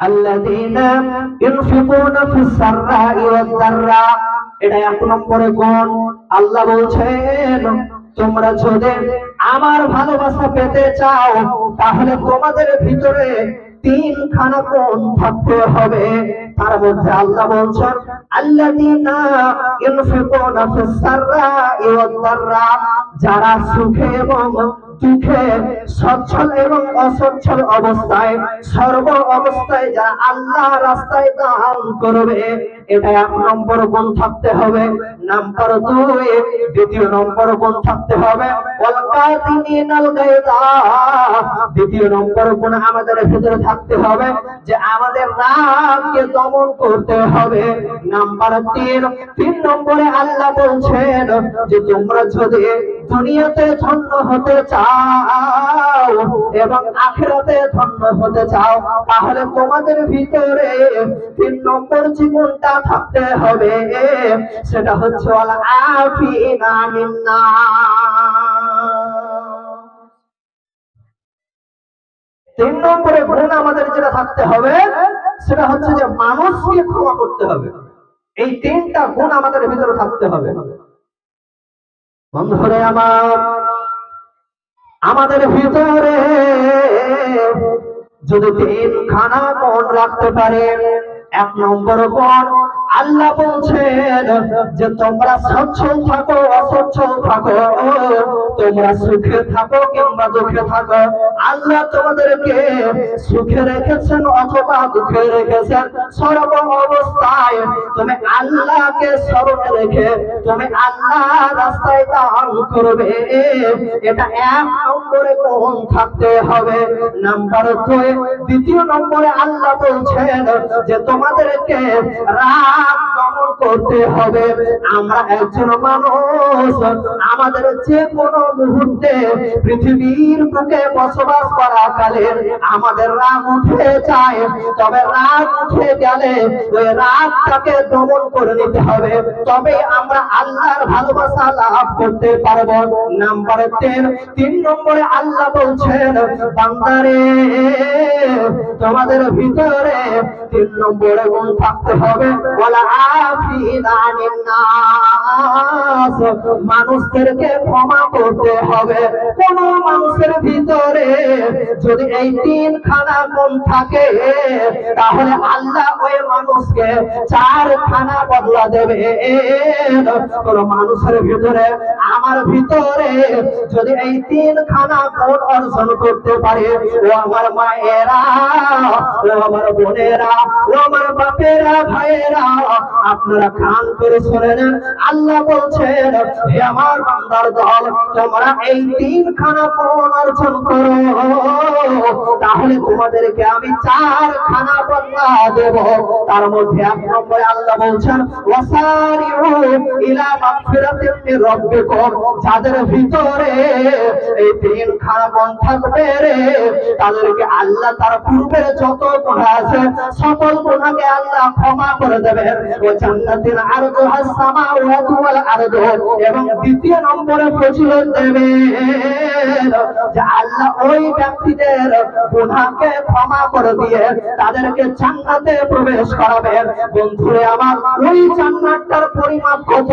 الذين ينفقون في السراء والضراء এটা এক নম্বরে গুণ আল্লাহ বলছেন তোমরা যদি আমার ভালোবাসা পেতে চাও তাহলে তোমাদের ভিতরে তিনখানা গুণ থাকতে হবে যারা সুখে এবং দুঃখে, সচ্ছল এবং অসচ্ছল অবস্থায়, সর্ব অবস্থায় যারা আল্লাহ রাস্তায় দান করবে এটা এক নম্বর গুণ থাকতে হবে। নাম্বার দুই, দ্বিতীয় নম্বর গুণ থাকতে হবে দ্বিতীয় নম্বর গুণ আমাদের ভিতরে থাকতে হবে, যে আমাদের রাগকে দমন করতে হবে। নাম্বার তিন তিন নম্বরে আল্লাহ বলছেন যে, তোমরা যদি দুনিয়াতে ধন্য হতে চাও এবং আখেরাতে ধন্য হতে চাও, তাহলে তোমাদের ভিতরে তিন নম্বর জীবনটা থাকতে হবে। সেটা হচ্ছে তিন নম্বরে গুণ আমাদের যেটা থাকতে হবে সেটা হচ্ছে যে মানুষকে ক্ষমা করতে হবে। এই তিনটা গুণ আমাদের ভিতরে থাকতে হবে। বন্ধুরে আমার, আমাদের ভিতরে যদি তিন খানা গুণ রাখতে পারে এক নম্বর গুণ আল্লাহ বলছেন যে তোমরা সচ্ছল থাকো, অসচ্ছল থাকো। তোমরা সুখে থাকো কিংবা দুঃখে থাকো। আল্লাহ তোমাদেরকে সুখে রেখেছেন অথবা দুঃখে রেখেছেন? সর্ব অবস্থায় তুমি আল্লাহকে স্মরণে রেখে তুমি আল্লাহ রাস্তায় দান করবে। এটা এক নম্বরে কোন থাকতে হবে। নাম্বার দুই, দ্বিতীয় নম্বরে আল্লাহ বলছেন যে তোমাদেরকে দমন করতে হবে। আমরা একজন মানুষ। আমাদের যে কোনো মুহূর্তে পৃথিবীর বুকে বসবাস করা কালে আমাদের রাগ উঠে যায়। তবে রাগ উঠে গেলে ওই রাগটাকে দমন করে নিতে হবে। তবে আমরা আল্লাহর ভালোবাসা লাভ করতে পারব। নাম্বার তিন তিন নম্বরে আল্লাহ বলছেন, বান্দারে, তোমাদের ভিতরে তিন নম্বরে গুণ থাকতে হবে। বলা নাস মানুষদেরকে ক্ষমা করতে হবে। কোন মানুষের ভিতরে যদি এই তিন খানা গুণ থাকে, তাহলে আল্লাহ ওই মানুষকে চার খানা বদলা দেবে কোন মানুষের ভিতরে আমার ভিতরে যদি এই তিন খানা গুণ অর্জন করতে পারে, ও আমার মায়েরা, ও আমার বোনেরা, ও আমার বাপেরা, ভাইয়েরা, আপনারা কান করে শুনে নেন আল্লাহ বলছেন, হে আমার বান্দার দল, তোমরা এই তিন খানা গুণ অর্জন করো। তাহলে তোমাদেরকে আমি চার খানা বদলা দেব। তার মধ্যে এক নম্বরে আল্লাহ বলছেন, ওয়াসারিউ ইলা মাগফিরাতিন মির রাব্বিকুম। যাদের ভিতরে এই তিন গুণ থাকবে রে। তাদেরকে আল্লাহ তার পূর্বের যত গুনাহ আছে, সকল গুণাকে আল্লাহ ক্ষমা করে দেবেন। ও জান্নাতিন আরদুহাস সামা ওয়াল আরদু। এবং দ্বিতীয় নম্বরে ফজিলত দেবে যে ওই ব্যক্তিদের গুনাহকে ক্ষমা করে দিয়ে তাদেরকে জান্নাতে প্রবেশ করাবেন বন্ধুরে আমার, ওই জান্নাতটার পরিমাপ কত?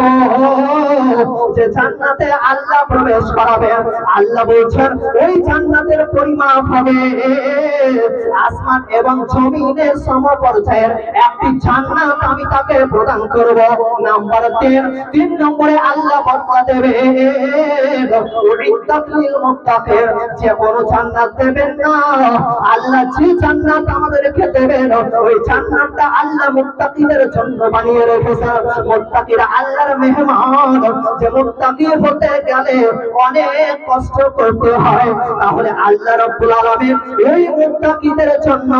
যে জান্নাতে আল্লাহ প্রবেশ করাবেন আল্লাহ বলছেন, ওই জান্নাতের পরিমাপ হবে। আসমান এবং জমিনের সমপর্যায়ের একটি জান্নাত আমি তাকে প্রদান করব। নাম্বার তিন তিন নম্বরে আল্লাহ বদলা দেবে যে কোনো জান্নাত দেবেন না। আল্লাহ যে জান্নাত আমাদেরকে দেবেন, ওই জান্নাতটা আল্লাহ মুত্তাকিদের জন্য বানিয়ে রেখেছেন। মুত্তাকিরা আল্লাহর মেহমান। যে মুত্তাকি হতে গেলে অনেক কষ্ট করতে হয়। তাহলে আল্লাহ রাব্বুল আলামিন এই মুত্তাকিদের জন্য